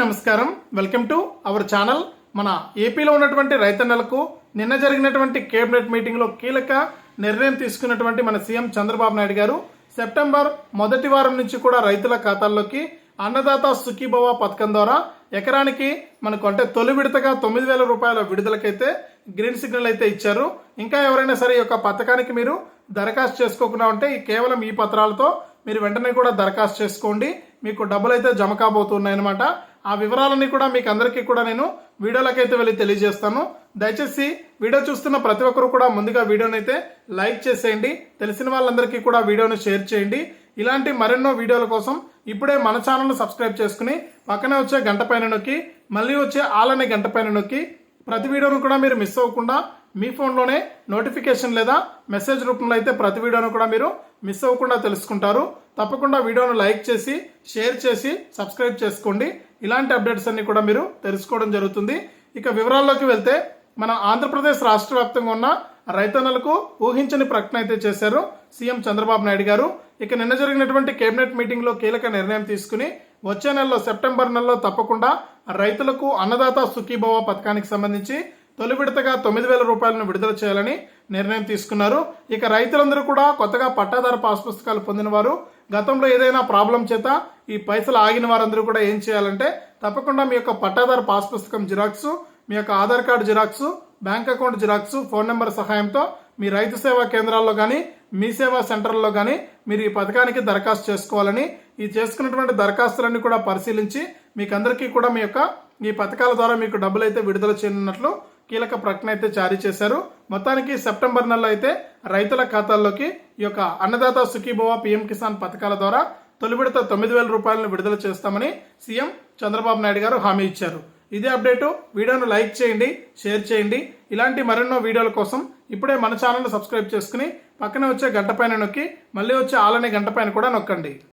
నమస్కారం. Welcome to our channel. మన ఏపీలో ఉన్నటువంటి రైతన్నలకు నిన్న జరిగినటువంటి కేబినెట్ మీటింగ్లో కీలక నిర్ణయం తీసుకున్నటువంటి మన సీఎం చంద్రబాబు నాయుడు గారు సెప్టెంబర్ మొదటి వారం నుంచి కూడా రైతుల ఖాతాల్లోకి అన్నదాత సుఖీభవ పథకం ద్వారా ఎకరానికి మనకు అంటే తొలి విడతగా తొమ్మిది వేల రూపాయల విడుదలకైతే గ్రీన్ సిగ్నల్ అయితే ఇచ్చారు. ఇంకా ఎవరైనా సరే ఈ యొక్క పథకానికి మీరు దరఖాస్తు చేసుకోకుండా ఉంటే కేవలం ఈ పత్రాలతో మీరు వెంటనే కూడా దరఖాస్తు చేసుకోండి. మీకు డబ్బులు అయితే జమ కాబోతున్నాయి అనమాట ఆ వివరాలన్నీ కూడా మీకు అందరికీ కూడా నేను వీడియోలకైతే వెళ్ళి తెలియజేస్తాను. దయచేసి వీడియో చూస్తున్న ప్రతి ఒక్కరు కూడా ముందుగా వీడియోని అయితే లైక్ చేసేయండి. తెలిసిన వాళ్ళందరికీ కూడా వీడియోను షేర్ చేయండి. ఇలాంటి మరెన్నో వీడియోల కోసం ఇప్పుడే మన ఛానల్ను సబ్స్క్రైబ్ చేసుకుని పక్కనే వచ్చే గంట పైన నొక్కి మళ్ళీ వచ్చే ఆలనే గంట పైన నొక్కి ప్రతి వీడియోను కూడా మీరు మిస్ అవ్వకుండా మీ ఫోన్లోనే నోటిఫికేషన్ లేదా మెసేజ్ రూపంలో అయితే ప్రతి వీడియోను కూడా మీరు మిస్ అవ్వకుండా తెలుసుకుంటారు. తప్పకుండా వీడియోను లైక్ చేసి షేర్ చేసి సబ్స్క్రైబ్ చేసుకోండి. ఇలాంటి అప్డేట్స్ అన్ని కూడా మీరు తెలుసుకోవడం జరుగుతుంది. ఇక వివరాల్లోకి వెళ్తే మన ఆంధ్రప్రదేశ్ రాష్ట్ర వ్యాప్తంగా ఉన్న రైతన్నలకు ఊహించని ప్రకటన అయితే చేశారు సీఎం చంద్రబాబు నాయుడు గారు. ఇక నిన్న జరిగినటువంటి కేబినెట్ మీటింగ్లో కీలక నిర్ణయం తీసుకుని వచ్చే నెలలో సెప్టెంబర్ నెలలో తప్పకుండా రైతులకు అన్నదాత సుఖీభవ పథకానికి సంబంధించి తొలి విడతగా తొమ్మిది వేల రూపాయలను విడుదల చేయాలని నిర్ణయం తీసుకున్నారు. ఇక రైతులందరూ కూడా కొత్తగా పట్టాదారు పాస్ పుస్తకాలు పొందిన వారు గతంలో ఏదైనా ప్రాబ్లం చేత ఈ పైసలు ఆగిన వారందరూ కూడా ఏం చేయాలంటే తప్పకుండా మీ యొక్క పట్టాదారు పాస్ పుస్తకం జిరాక్స్ మీ యొక్క Aadhaar card xerox bank account xerox phone number సహాయంతో మీ రైతు సేవా కేంద్రాల్లో కానీ మీ సేవా సెంటర్లో కానీ మీరు ఈ పథకానికి దరఖాస్తు చేసుకోవాలని ఈ చేసుకున్నటువంటి దరఖాస్తులన్నీ కూడా పరిశీలించి మీకు అందరికీ కూడా మీ యొక్క ఈ పథకాల ద్వారా మీకు డబ్బులు అయితే విడుదల చేయనున్నట్లు కీలక ప్రకటన అయితే జారీ చేశారు. మొత్తానికి సెప్టెంబర్ నెలలో అయితే రైతుల ఖాతాల్లోకి ఈ యొక్క అన్నదాత సుఖీభవ పిఎం కిసాన్ పథకాల ద్వారా తొలి విడత తొమ్మిది వేల రూపాయలను విడుదల చేస్తామని సీఎం చంద్రబాబు నాయుడు గారు హామీ ఇచ్చారు. ఇదే అప్డేటు. వీడియోను లైక్ చేయండి షేర్ చేయండి. ఇలాంటి మరెన్నో వీడియోల కోసం ఇప్పుడే మన ఛానల్ను సబ్స్క్రైబ్ చేసుకుని పక్కనే వచ్చే గంట పైన నొక్కి మళ్ళీ వచ్చే ఆలనే గంట పైన కూడా నొక్కండి.